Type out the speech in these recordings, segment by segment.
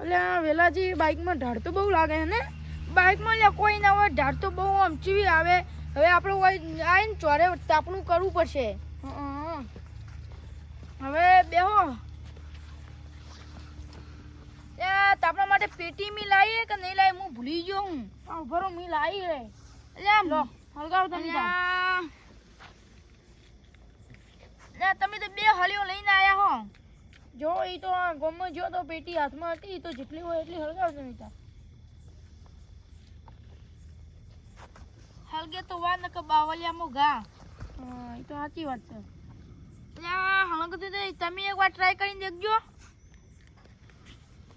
એટલે વેલાજી બાઇકમાં ઢાળ તો બહુ લાગે ને? બાઇકમાં લે કોઈ ના હોય ઢાળ તો બહુ આમ ચીવી આવે. હવે આપણે હોય આવીને ચોરે તાપણું કરવું પડશે. હવે બેહો. તાપણા માટે પેટી મી લાવીએ કે નહીં લાવી હું ભૂલી ગયો હું? ઊભો રહો મી લાવી રે એટલે લો તમે તમે તો બે હળીઓ લઈને આયા હો. જો એ તો આ ગમમાં જો તો પેટી હાથમાં હતી તો જેટલી હોય એટલી હળગાવ તમે તાર હળગે તો વા નક બાવલિયામાં ગા એ તો સાચી વાત છે. આ હળગતું તો તમે એક વાર ટ્રાય કરીને દેખજો.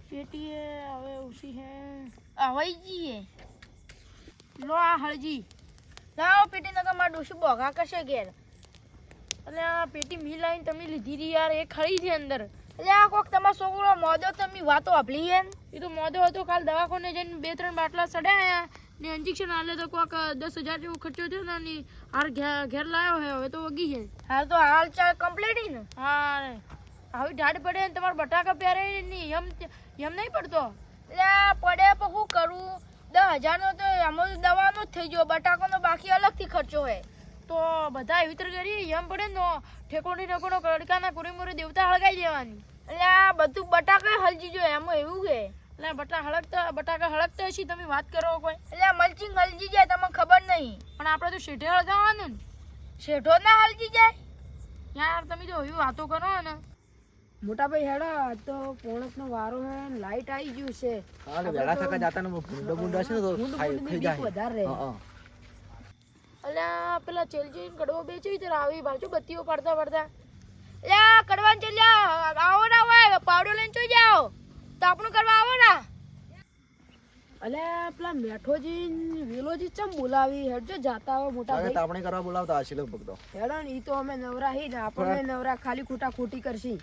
પેટી એ હવે ઉસી હે. હવાઈ હે. લો આ હળજી લાવો પેટી નકર મારા ડોશી બોગા કરશે ઘેર. એટલે આ પેટી મિલાઈને તમે લીધી રી યાર એ ખરી છે અંદર. એટલે આ કોક તમારો છોકરો મોદો તમે વાતો આપલી એમ. એ તો મોદો હતો કાલ દવાખાને જઈને બે ત્રણ બાટલા સડાયા ને ઇન્જેક્શન આલે તો કોક દસ હજાર જેવો ખર્ચો થયો ને અને હાર ઘેર લાવ્યો હે હવે તો વગી જાય. હાલ તો હાલ ચાલ કમ્પ્લીટ ને. હા હવે આવી ઢાડ પડે ને તમારા બટાકા પ્યારે નહીં એમ એમ નહીં પડતો. એટલે પડે પણ શું કરું? દસ હજારનો તો આમાં દવાનો જ થઈ ગયો બટાકાનો બાકી અલગથી ખર્ચો હોય. તો બધા એવી કરી એમ પડે ને તો ઠેકોણી ઠેકોણો કડકાના કુરીમુરી દેવતા હળગાઈ દેવાની. એટલે આ બધું બટાકા હલજી જો એમાં એવું કે? એટલે બટા હળગતા બટાકા હળગતા હશે તમે વાત કરો કોઈ. એટલે મલ્ચિંગ હલજી જાય તમને ખબર નહીં. પણ આપણે તો શેઠે હળગાવવાનું ને. શેઠો ના હલજી જાય. યાર તમે તો એવી વાતો કરો ને. મોટા ભાઈ હેડો તો પોણસ નો વારો હે લાઈટ આવી ગયું છે. વેળા થકા જાતા ને ગુંડો ગુંડો છે તો ખાઈ જાય. વધારે રહે. પેલા ચેલજી કડવો બેચી ત્યારે આવી બાજુ બત્તીઓ પડતા પડતા લ્યા કડવાન ચલ્યા આવો ના હોય પાવડો લઈને જોઈ જાઓ. તાપણું કરવા આવો ના. અલે પેલા મેઠોજી વેલોજી ચમ બોલાવી? હેડજો જાતા હોય મોટા ભાઈ. આપણે કરવા બોલાવતા હશે લગભગ તો. હેડો ને ઈ તો અમે નવરા હી ને આપણને નવરા ખાલી ખોટા ખોટી કરશી.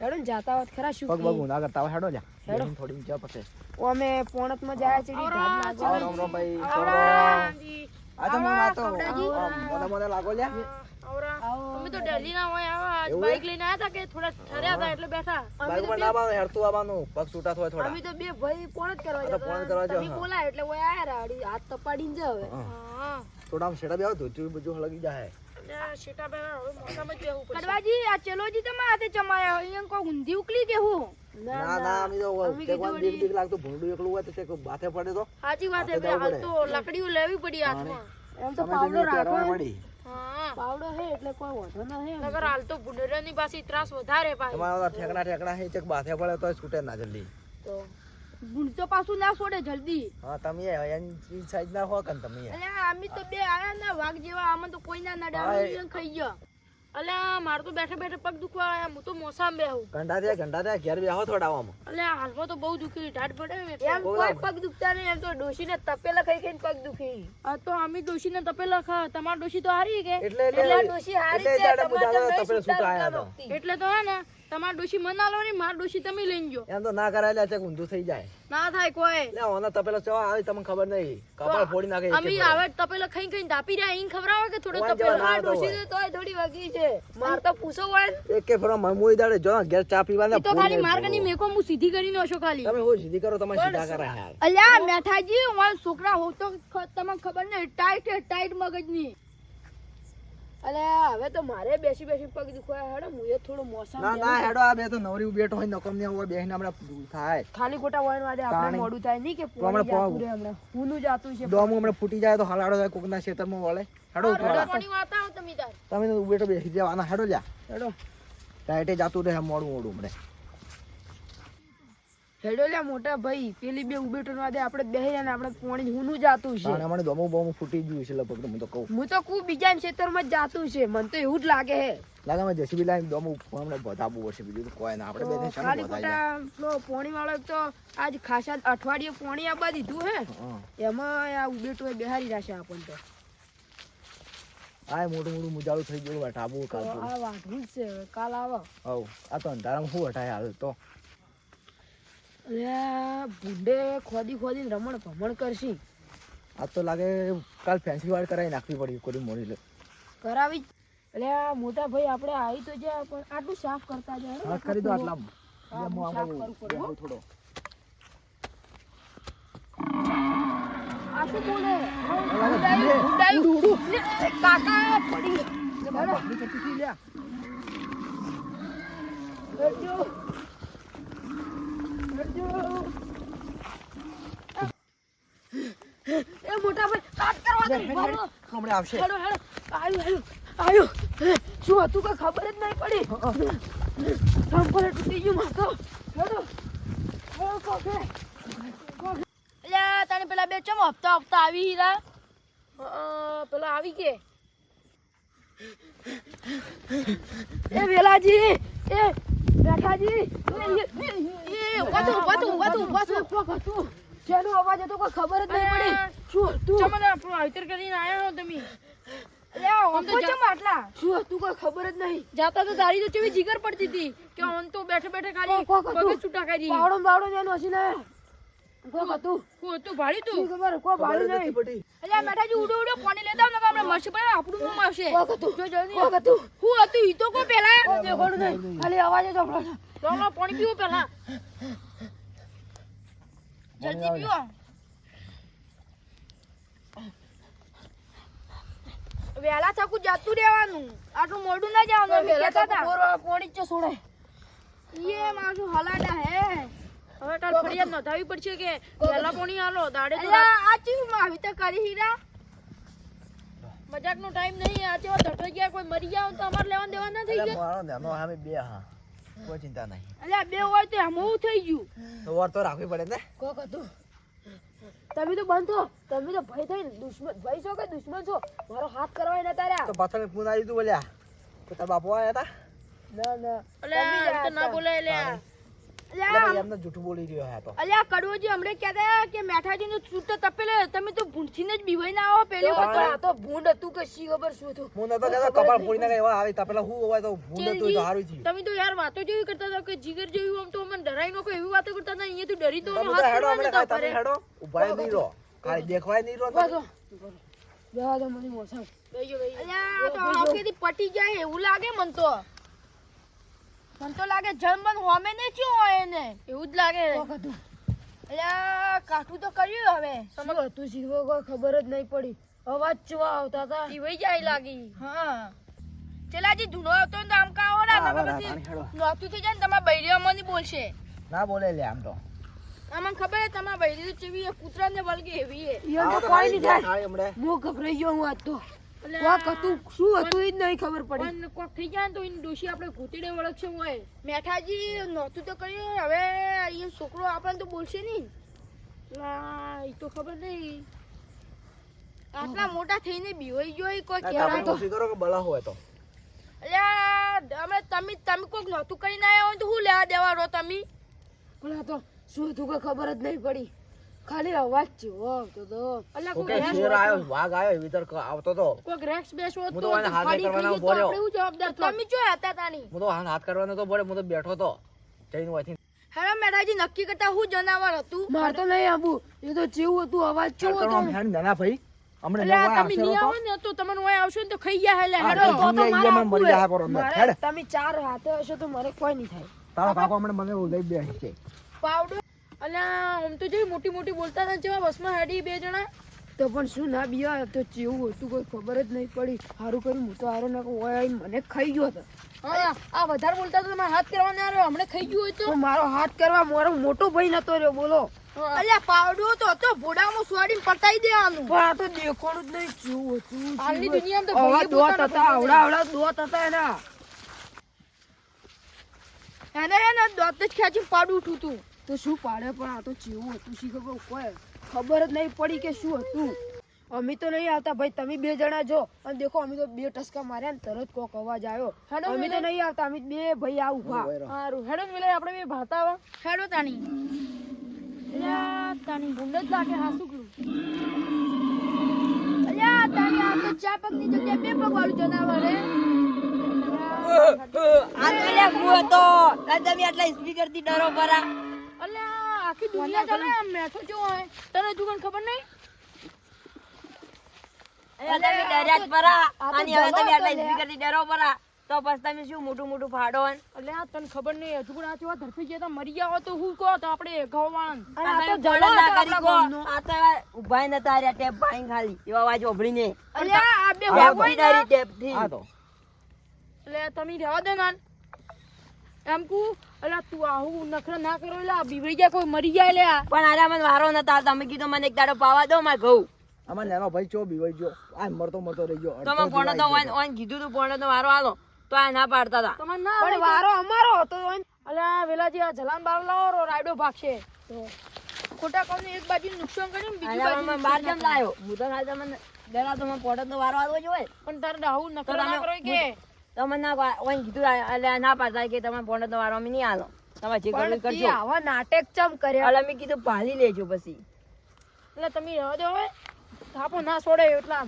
હેડો ને જાતા હોત ખરા શું પગ પગ કી? કરતા હોય હેડો જા હેડો. થોડી ઊંચા પછી. ઓ અમે પોણતમાં જાય છે ઈ ના જાય. રામ રામ ભાઈ આવરા આ તો મને વાતો મને મને લાગો લ્યા. અમે તો દિલ્હી ના હોય આવા બાઈક લઈને આયા હતા કે થોડા ઠર્યા હતા એટલે બેઠા? બાઈક પર ના આવવાનું હેડતું આવવાનું. પગ છૂટા થાય થોડા. અમે તો બે ભાઈ ફોન જ કરવા જતા પોણ કરવા જાઓ, તમે બોલાય એટલે ઓય આયા રાડી હાથ તપાડીને જ હવે. હા. થોડા આમ બે બધું હળગી જાય કડવાજી આ ચેલોજી તમે હાથે ચમાયા અહીંયા કોઈ ઊંધી ઉકલી કે હું? ના ના અમે તો અમે તે દીક બીક લાગતું ભૂંડું એકલું હોય તો તે બાથે પડે તો? સાચી વાત હાથે હાલ તો લકડીઓ લેવી પડી હાથમાં. એમ તો પાવડો રાખો પડી હા. પાવડો હે એટલે કોઈ વધો ના હે નગર હાલ તો ભૂંડરાની પાસે ત્રાસ વધારે પાછી તમારા ઠેકડા ઠેકડા હે ચેક બાથે પડે તો છૂટે ના જલ્દી. તો ભૂંડ તો પાછું ના છોડે જલ્દી. હા તમે એની સાઈડ ના હો કન તમે અલે આમી તો બે આયા ના વાઘ જેવા આમાં તો કોઈ ના નડે હા, એ- ખાઈ ગયો. અલે માર તો બેઠે બેઠે પગ દુખવા આયા હું તો મોસામ બેહું. ઘંટા દે ઘંટા દે ઘેર બેહો થોડા આમ. અલે હાલમાં તો બહુ દુખી ઢાટ પડે એમ કોઈ પગ દુખતા નહીં એમ તો ડોશીને તપેલા ખાઈ ખાઈને પગ દુખી. આ તો આમી ડોશીને તપેલા ખા તમાર ડોશી તો હારી કે? એટલે એટલે ડોશી હારી છે તો તપેલા આયા. એટલે તો હે ને તમાર ડોશી મના લો ને માર ડોશી તમે લઈ જો. એમ તો ના કરાયેલા છે ઊંધું થઈ જાય. ના થાય કોઈ. લે ઓના તપેલા ચો આવે તમને ખબર નહીં. કપાળ ફોડી નાખે અમે આવે તપેલા ખાઈ ખાઈને દાપી રહ્યા ઈન ખવડાવો કે થોડો તપેલો? જવા ડોશી ના તોય થોડી વગી છે. માર તો પૂછો વળે એક કે ફરો મમુઈ દાડે જો ઘેર ચા પીવા ને તો ખાલી માર્ગની મેકો હું સીધી કરી નોશો ખાલી. તમે હો સીધી કરો તમે સીધા કરા યાર અલ્યા મેઠાજી અમારા છોકરા હો તો તમને ખબર ને ટાઈટ ટાઈટ મગજની. અલે હવે તો મારે બેસી બેસી પગ દુખવા હેડો હું એ થોડું મોસમ ના ના હેડો આ બે તો નવરી બેઠો હોય નકમ ને હોય બેહીને હમણાં થાય. ખાલી ખોટા વળન વાદે આપણે મોડું થાય નહીં કે પોણી જાતું. રહે હમણાં. હુંનું જાતું છે. ડોમ હમણાં ફૂટી જાય તો હલાડો જાય કોકના ખેતરમાં વળે. હેડો ઉતરો પાણી વાત આવ તમે તાર. તમે તો બેઠો બેસી જવાના હેડો જા હેડો. ટાઈટે જાતું રહે મોડું મોડું હમણે. હેડો લ્યા મોટા ભાઈ પેલી બે ઉબેટન વાદે આપણે બે અને આપણે પોણી હુનું જાતું છે. અને મને દમો બમો ફૂટી ગયું છે લગભગ હું તો કહું. હું તો કુ બીજા જ જાતું છે મને તો એવું જ લાગે હે લાગે મેં જેસીબી લાઈન દમું હમણાં બધાવવું પડશે બીજું તો કોઈ ના આપણે બે તો ખાલી ખોટા પોણી વાળો તો આજ ખાસા અઠવાડિયે પોણી આપવા દીધું હે. એમાં આ ઉબેટો બેહારી રાખશે આપણને તો. આ મોટું મોટું મુજાળું થઈ ગયું વટાવું કાલ આ વાઢવું છે કાલ આવો. હવ આ તો અંધારામાં શું વટાય હાલ તો? અલ્યા ભૂંડે ખોદી ખોદીને રમણ ભમણ કરશી. આ તો લાગે કાલ ફેન્સી વાળ કરાવી નાખવી પડી કોઈ મોડી લે કરાવી એટલે મોટા ભાઈ આપણે આવી તો જ્યાં પણ આટલું સાફ કરતા જાય હા કરી દો આટલા. સાફ પડું, થોડો. આ શું બોલે ઉડાયું, ઉડાયું. કાકા પડી લે, બાપા, ની કરતી હતી, લ્યા. એ મોટા ભાઈ કાટ કરવા દે હેડ, મારો. હેડ. હમણાં આવશે. હેડો હેડો. આયુ આયુ આયુ. શું હતું કઈ ખબર જ નહીં પડી? તૂટી ગયું માથો હેડો. હેડો કોકે. અલ્યા તને પેલા બે ચમ હપ્તા હપ્તા આવી હીરા? પેલા આવી કે? એ વેલાજી એ બેઠાજી એ ઊભા થો, ઊભા થો, ઊભા થો, ઊભા થો. શું હતું જેનો અવાજ હતો કોઈ ખબર જ નહીં પડી. અરે, શું તું ચમ આપણો આઈતર કરીને આયા હો તમે? અલ્યા આમ તો ચમ આટલા? શું હતું કોઈ ખબર જ નહીં. જાતા તો તારી તો ચેવી જીગર પડતી હતી કે ઓન તો બેઠે બેઠે ખાલી છૂટા કરી બાવડો બાવડો જેનું હસી ને કોક હતું હું હતું ભાડ્યું તું? ખબર? કોઈ ખબર બાળી જ નથી નહીં. પડી. અલ્યા મેઠાજી ઉડો ઉડો પાણી લેતા ને આપણે મરશે પડે આપણું મોં આવશે કોક હતું જો જલ્દી કોક હતું હું હતું ઈ તો કો પેલા કોઈ નહીં. ખાલી અવાજ જ સંભળાતો. લો લો પાણી પીવો પેલા જલ્દી પીવો. વેલા થકું જતું રહેવાનું. આટલું મોડું ના જવાનું. વેલા. બોરવા પોણી જ છોડાય. ઈએ મારું હલાડા હે. હવે કાલ ફરિયાદ નોંધાવી પડશે કે પેલા પાણી આલો દાડે તો આ માં આવી તો કરી હીરા? મજાક નો ટાઈમ નહીં આ ચેવા ધટો ગયા કોઈ મરી ગયા તો અમાર લેવા દેવા ના થઈ ગયા. મારો નાનો સામે બે હા. કોઈ ચિંતા નહીં. અલ્યા બે હોય તો એમ થઈ ગયું? તો વાર તો રાખવી પડે ને. કોક હતું. તમે તો બંધ થો તમે તો ભય થઈને દુશ્મન ભાઈ છો કે દુશ્મન છો? મારો હાથ કરવા નતા રહ્યા. તો પાછળ ફોન આવી તું બોલ્યા તો તારા બાપુ આવ્યા હતા ના ના. અલ્યા તો ના બોલાય લ્યા એમને જૂઠું બોલી રહ્યો હે અલ્યા કડવોજી હમણે કહેતા કે મેઠાજી નું છૂટ તપેલે તમે તો ભૂંઠીને જ બીવાઈ ના આવો પેલી વખત. આ તો ભૂંડ હતું કે શી ખબર શું હતું? હું નતો કહેતો કપાળ ફોડી નાખે એવા આવી તા. હું હોય તો ભૂંડ હતું તો સારું થયું. તમે તો યાર વાતો જેવી કરતા હતા કે જીગર જેવી આમ તો અમને ડરાઈ નો એવી વાતો કરતા હતા અહીંયા તો ડરી તો તમે અમે તો હાથ હેડો કરવા હમણાં નતા કાંઈ તમે હેડો. ઊભા નહીં રહો. ખાલી દેખવાય નહીં રહો તમે. બેવા દો મને મોસમ અલ્યા તો આંખેથી પટી જાય એવું લાગે મને તો. મન તો લાગે જર્મન હોમે ને શું હોય એને? એવું જ લાગે. અલ્યા કાઠું તો કર્યું હવે. સમજ તું જીવો કોઈ ખબર જ નહીં પડી. અવાજ ચવા આવતા હતા જીવાઈ જાય લાગી. હા. ચલાજી ધૂનો આવતો ને તો આમ કા ઓરા હા, થઈ જાય ને તમારા બૈરી મને બોલશે. ના બોલે લે આમ તો. આમાં ખબર હે તમારા બૈરી તો ચેવી કૂતરા ને વળગે એવી હે ઈયોને તો કોઈ નહીં થાય. હું ગભરાઈ ગયો હું આજ તો. કોક હતું શું હતું એ જ નહીં ખબર પડી. પણ કોક થઈ જાય તો એને દોષી આપણે ઘૂંટીને ઓળખશે હોય. મેઠાજી નહોતું તો કર્યું. હવે એ છોકરો આપણને તો બોલશે નહીં. લા, એ તો ખબર નહીં. આટલા મોટા થઈને બીવાઈ ગયો ઈ કોઈ કહેવાય તો કરો કે બલા હોય તો. અલ્યા અમે તમે તમે કોક નહોતું કરીને આવ્યા હોય તો શું લેવા દેવા રો તમે? પણ તો શું હતું કોઈ ખબર જ નહીં પડી. ખાલી અવાજ જેવો આવતો હતો અલ્યા કોકે કોક શેર આવ્યો વાઘ આવ્યો વિતર તર આવતો તો. કોક રેક્સ બેસવો હું તો હાથ કરવાનો તો આપણે શું જવાબદાર તમે જો હતા તાની? હું તો હાથ હાથ કરવાનો તો પડે હું તો બેઠો તો. જઈને વાથી હેલો મેડાજી નક્કી કરતા હું જનાવર હતું? માર તો નહીં આબુ એ તો ચેવું હતું અવાજ જેવો હતો. નાના ભાઈ અમને નવા તમે આવશે નહીં આવો ને તો તમને ઓય આવશો ને તો ખાઈ ગયા હેલે હેડો. તો તો મારા મરી જાય પર. હેડ. તમે ચાર હાથે હશો તો મારે કોઈ નહીં થાય. તારા કાકો હમણાં મને લઈ બેસી. છે પાવડો અલ્યા આમ તો જેવી મોટી મોટી બોલતા હતા જેવા બસમાં હાડી બે જણા. તો પણ શું ના બિયા તો જેવું હતું કોઈ ખબર જ નહીં પડી. સારું કર્યું હું તો હારો ના હોય મને ખાઈ ગયો હતો. હા આ વધારે બોલતા તો તમારે હાથ કરવા ના રહ્યો. હમણાં ખાઈ ગયું હોય તો. મારો હાથ કરવા મારો મોટો ભાઈ નતો રહ્યો બોલો. અલ્યા પાવડો તો હતો ભોડામાં સોડીને પટાઈ દેવાનું પણ આ તો દેખોડું જ નહીં જેવું હતું હાલની દુનિયામાં તો. આવા દોત હતા આવડા આવડા દોત હતા એના. એને એને દોત જ ખેંચી પાડું ઉઠું તું. તો શું પાડે પણ આ તો ચેવું હતું શી ખબર? કોઈ ખબર જ નહીં પડી કે શું હતું. અમે તો નહીં આવતા ભાઈ તમે બે જણા જો. અને દેખો અમે તો બે ટસકા માર્યા ને તરત કોક અવાજ આવ્યો. અમે તો નહીં આવતા અમે બે ભાઈ આ ઊભા સારું. હેડો મિલે આપણે બે ભાતા આવા હેડો તાણી. તાણી ભૂંડ જ લાગે હા હાસુકલું અલ્યા તાણી આ તો ચા પગની જગ્યાએ બે પગ વાળું જનાવર હે. આ તો લે હું હતો. તમે આટલા સ્પીકરથી ડરો અલ્યા આખી દુનિયા ચાલે. આમ મેઠો જો હોય તને કઈ ખબર નહીં? આ તો દવા તો લે. તો પછી તમે શું મોટું મોટું ફાડો ને? એટલે આ તને ખબર નહીં. હજુ પણ આ જેવા ધરફી ગયા મરી ગયા તો હું કહો? તો આપણે ગવાણ અને આ તો તમે જડો ના કરી કો આ તો ઊભાય નતા રહ્યા ટેપ ભાઈ ખાલી. એવા અવાજ ઓભળીને અલ્યા આ બે હોય ને. ટેપથી આ તો. એટલે તમે રહેવા દો ના એમ કુ અલા તું આવું નખરા ના કરો એટલે બીવડી જાય કોઈ મરી જાય લે આ. પણ આરા મને વારો નતા તમે કીધું મને એક દાડો પાવા દો માર ઘઉં. અમાર નાનો ભાઈ ચો બીવાઈ ગયો? આ મરતો મરતો રહી ગયો. તમે પોણો તો ઓન ઓન કીધું તું પોણો તો વારો આલો. તો આ ના પાડતા હતા તમે ના પણ વારો અમારો હતો ઓય. અલ્યા વેલાજી આ જલાન બાર લાવો રો રાયડો ભાગશે. ખોટા કામ એક બાજુ નુકસાન કર્યું ને બીજી બાજુ બાર કેમ લાયો? હું તો તમને ડરા તો મને પોણો તો વારો આવ્યો હોય. પણ તારે આવું તો નખરા ના કરો કે. તો મને ના ઓન કીધું એટલે ના પાડતા કે તમે પોણો તો વારો નહીં આલો. તમે જે કરવું પણ કરજો. આવા નાટક ચમ કર્યા? એટલે મેં કીધું પાલી લેજો પછી. એટલે તમે રહેવા દો હવે. થાપો ના છોડે એટલા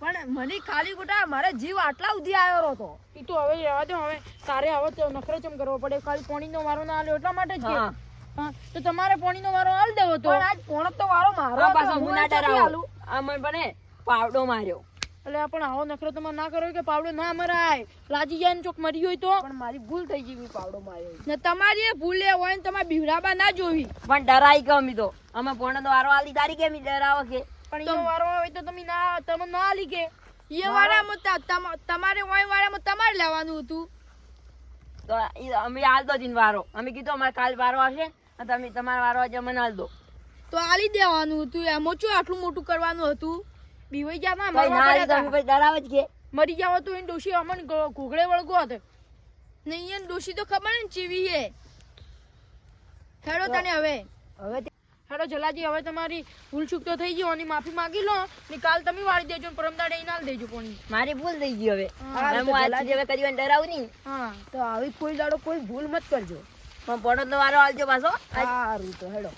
પણ મને ખાલી ગોટા મારે જીવ આટલા સુધી આવ્યો હતો એ તો હવે રહેવા દો હવે. તારે હવે તો નખરો ચમ કરવો પડે? ખાલી પાણીનો વારો ના આલ્યો એટલા માટે જ તો તમારે પાણીનો વારો આલ દેવો તો. પણ આજ પોણો તો વારો મારો પાછો હું ના ડરાવો. આ મને બને પાવડો માર્યો. એટલે પણ આવો નખરો તમારે ના કરો કે પાવડો ના મરાય. રાજી જાય ચોક મરી હોય તો. પણ મારી ભૂલ થઈ ગઈ પાવડો માર્યો ને તમારી એ ભૂલે હોય ને તમારે બીવડાબા ના જોવી. પણ ડરાઈ ગયો અમે તો. અમે પોણો તો વારો આલી તારી કેમ ડરાવો કે? પણ એ વારો હોય તો તમે ના તમે ના આલી કે. એ વાળામાં ત- તમારે હોય વાળામાં તમારે લેવાનું હતું. તો અમે આલ દો દિન વારો. અમે કીધું અમારે કાલ વારો આવશે અને તમે તમારો વારો આજે મને આલ દો. તો આલી દેવાનું હતું. એમાં શું આટલું મોટું કરવાનું હતું? બીવાઈ મરવા. પછી ડરાવે જ કે? મરી જાવ તો એને ડોશી અમન ઘ- વળગો હતો. નહીં એને ડોશી તો ખબર ને ચીવી હે. હેડો તને હવે. હવે હેડો જલાજી હવે તમારી ભૂલ ચૂક તો થઈ ગયો અને માફી માંગી લો ને કાલ તમે વાળી દેજો ને પરમ દાડે ઈને દેજો પોણી. મારી ભૂલ થઈ ગઈ હવે. હા, આજથી હવે કરી ડરાવું નહીં. હા. તો આવી કોઈ દાડો કોઈ ભૂલ મત કરજો. પણ પડો તો વારો આલજો પાછો. સારું તો હેડો.